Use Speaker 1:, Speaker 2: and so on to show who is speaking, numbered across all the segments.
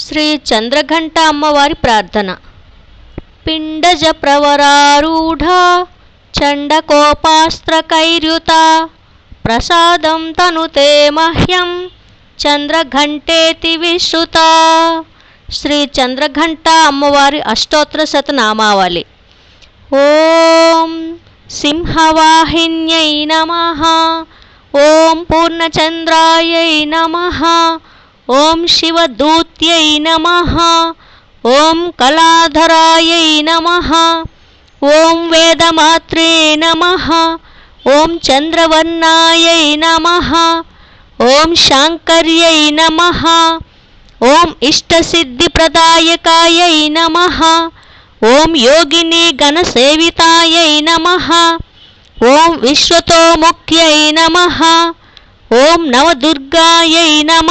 Speaker 1: శ్రీ చంద్రఘంట అమ్మవారి ప్రార్థన. పిండజ ప్రవరారూఢ చండకోపాస్త్రకైర్యుత ప్రసాదం తనుతే మహ్యం చంద్రఘంటేతి విశ్రుత. శ్రీ చంద్రఘంట అమ్మవారి అష్టోత్తర శతనామావళి. ఓం సింహవాహిన్యై నమ ఓం పూర్ణచంద్రాయై నమ ఓం శివదూ శివదూత్యై నమ. ఓం కళాధరాయై నమ. ఓం వేదమాత్రే నమ. ఓం చంద్రవర్ణాయై నమ. ఓం శాంకర్యై నమ. ఓం ఇష్టసిద్ధిప్రదాయకాయై నమ. ఓం యోగిని గణసేవితాయై నమ. ఓం విశ్వతోముఖ్యై నమ. ఓం నవదుర్గాయై నమ.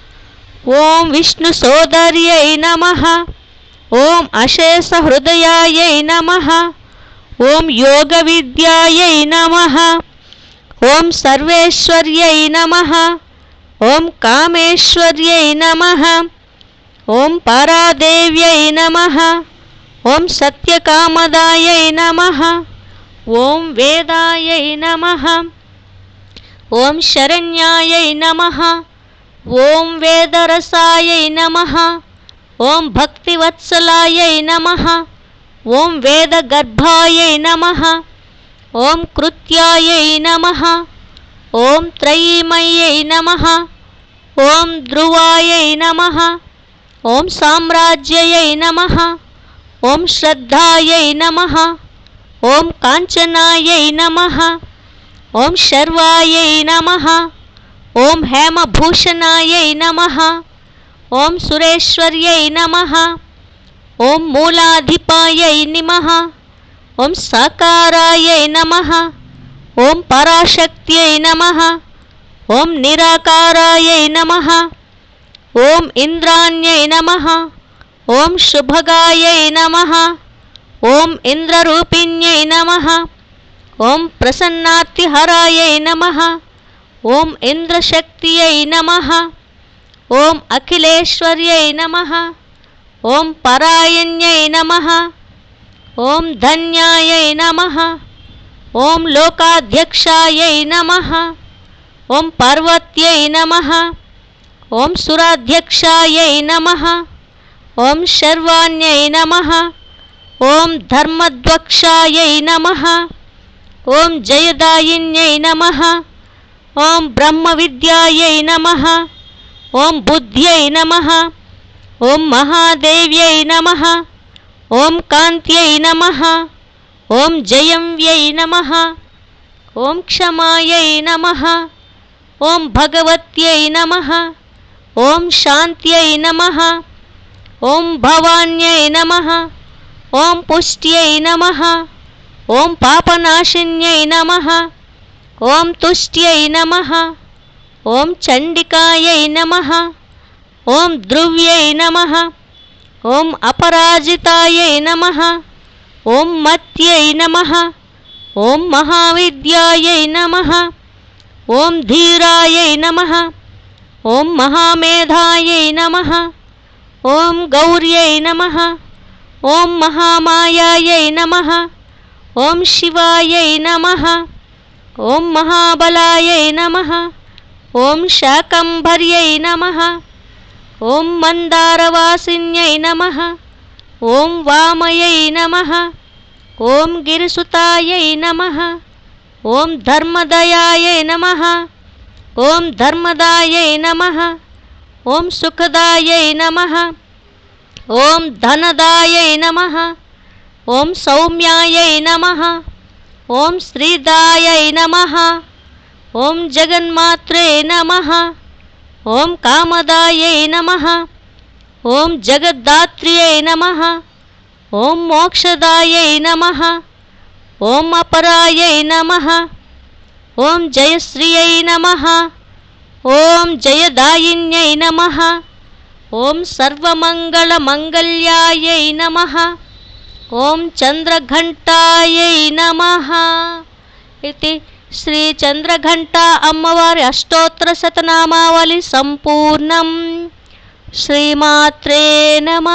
Speaker 1: ఓం విష్ణు సోదర్యై నమ. ఓం అశేష హృదయాయై నమ. ఓం యోగ విద్యాయై నమ. ఓం సర్వేశ్వర్యై నమ. ఓం కామేశ్వర్యై నమ. ఓం పరాదేవ్యై నమ. ఓం సత్యకామదాయై నమ. ఓం వేదాయై నమ. ఓం శరణ్యాయై నమ. ॐ नम नमः भक्तिवत्सलाय नम नमः ॐ वेदगर्भायै नम ॐ कृत्याय नम ॐ त्रयीमय नम ॐ ध्रुवाय नम ॐ साम्राज्य नम ॐ श्रद्धाय नम ॐ कांचनाय नम ॐ शर्वाय नमः ॐ हेमभूषणायै नम। ॐ सुरेश्वर्यै नम। ॐ मूलाधिपायै नम। ॐ साकाराय नम। ॐ पराशक्त नम। ॐ निराकाराय नम। ॐ इंद्राण्य नम। ॐ शुभगाय नम। ॐ इन्द्ररूपिण्यै नम। ॐ प्रसन्नातिहराय नमः। ॐ इन्द्रशक्त्यै नम। ॐ अखिलेश्वर्यै नम। ॐ परायण्य नम। ॐ धन्यायै नम। ॐ लोकाध्यक्षायै नम। ॐ पर्वत्यै नम। ॐ सुराध्यक्षायै नम। ओम शर्वाण्यै नम। ॐ धर्मद्वक्षायै नम। ॐ जयदायिन्यै नमः। ॐ ब्रह्मविद्यायै नमः ॐ बुद्ध्यै नमः ॐ महादेव्यै नमः ॐ कान्त्यै नमः ॐ जयम्यै नमः ओं क्षमायै नमः ओं भगवत्यै नमः ओं शान्त्यै नमः ओं भवान्यै नमः ओं पुष्ट्यै नमः ओं पापनाशिन्यै नमः ओम तुष्ट्यै नमः ओम चंडिकायै नमः ओम ध्रुव्यै नमः ओम अपराजितायै नमः ओम मत्यै नमः ओम महाविद्यायै नमः ओम धीरायै नमः ओम महामेधायै नमः ओम गौर्यै नमः ओम महामायायै नमः ओम शिवायै नमः ॐ महाबलाय नम। ओं शाकम्भर्यै नम। ओं मंदारवासी नम। ॐ वामयै नमः। ॐ गिरिसुतायै नमः। ॐ धर्मदयायै नमः। ॐ धर्मदायै नमः। ॐ सुखदायै नमः। ॐ धनदायै नमः। ॐ सौम्यायै नमः। ॐ श्रीदायै नमः ॐ जगन्मात्रे नमः ॐ कामदायै नमः ॐ जगद्दात्र्यै नमः ॐ मोक्षदायै नमः ॐ अपरायै नमः ॐ जयश्रियै नमः ॐ जयदायिन्यै नमः ॐ सर्वमङ्गलमङ्गल्यायै नमः ఓం చంద్రఘంటాయై నమ ఇది శ్రీ చంద్రఘంట అమ్మవారి అష్టోత్తర శతనామావళి సంపూర్ణం. శ్రీమాత్రే నమ.